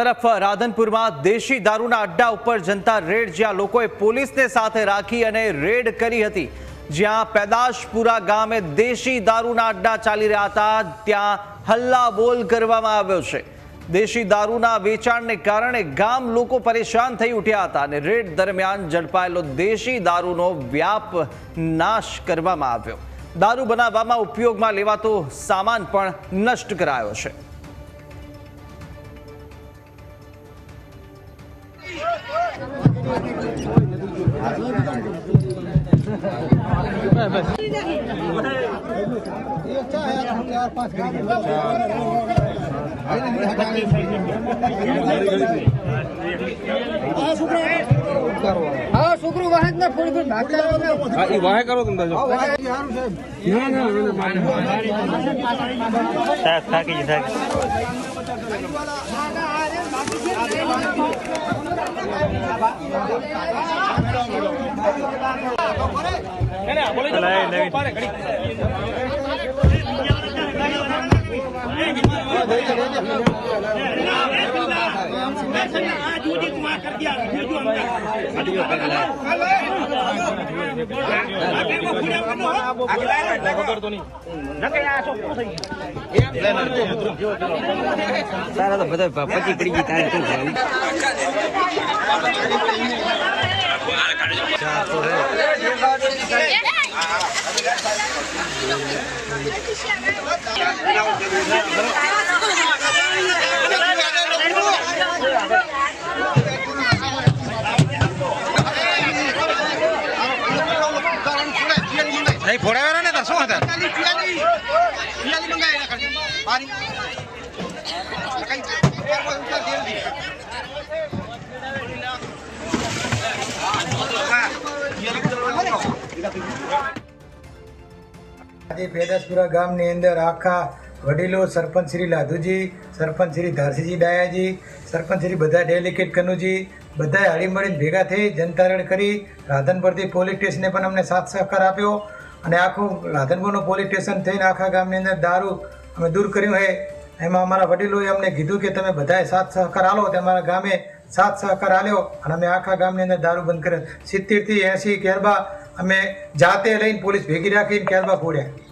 તરફ રાધનપુરમાં દેશી દારૂના અડ્ડા ઉપર જનતા રેડ જ્યાં લોકોએ પોલીસને સાથે રાખી અને રેડ કરી હતી. જ્યાં પેદાશપુરા ગામે દેશી દારૂના અડ્ડા ચાલી રહ્યા હતા, ત્યાં હલ્લા બોલ કરવામાં આવ્યો છે. દેશી દારૂના વેચાણને કારણે ગામ લોકો પરેશાન થઈ ઉઠ્યા હતા અને રેડ દરમિયાન ઝડપાયેલો દેશી દારૂનો વ્યાપ નાશ કરવામાં આવ્યો. દારૂ બનાવવામાં ઉપયોગમાં લેવાતો સામાન પણ નષ્ટ કરાયો છે. હા છોકરું વાહન ના ફોન પર ભાગતા હા વાહે કરો તમે જો તારા તો બધા પચી પડી ગઈ તારે શું થાય નહીં ફોડાવ્યા ને તાર શું હતા આજે પેદાસપુરા ગામની અંદર આખા વડીલો સરપંચ શ્રી લાધુજી સરપંચ શ્રી ધારસીજી ડાયાજી સરપંચ શ્રી બધા ડેલિકેટ કનુજી બધાએ હળી મળીને ભેગા થઈ જનતારણ કરી રાધનપુરથી પોલીસ સ્ટેશને પણ અમને સાથ સહકાર આપ્યો. અને આખું રાધનપુરનું પોલીસ સ્ટેશન થઈને આખા ગામની અંદર દારૂ અમે દૂર કર્યું હે એમાં અમારા વડીલોએ અમને કીધું કે તમે બધાએ સાથ સહકાર આલો તે અમારા ગામે સાથ સહકાર આલ્યો અને અમે આખા ગામની અંદર દારૂ બંધ કર્યો. સિત્તેરથી એંસી કેરબા અમે જાતે લઈને પોલીસ ભેગી રાખીને કેરબા ફોડ્યા.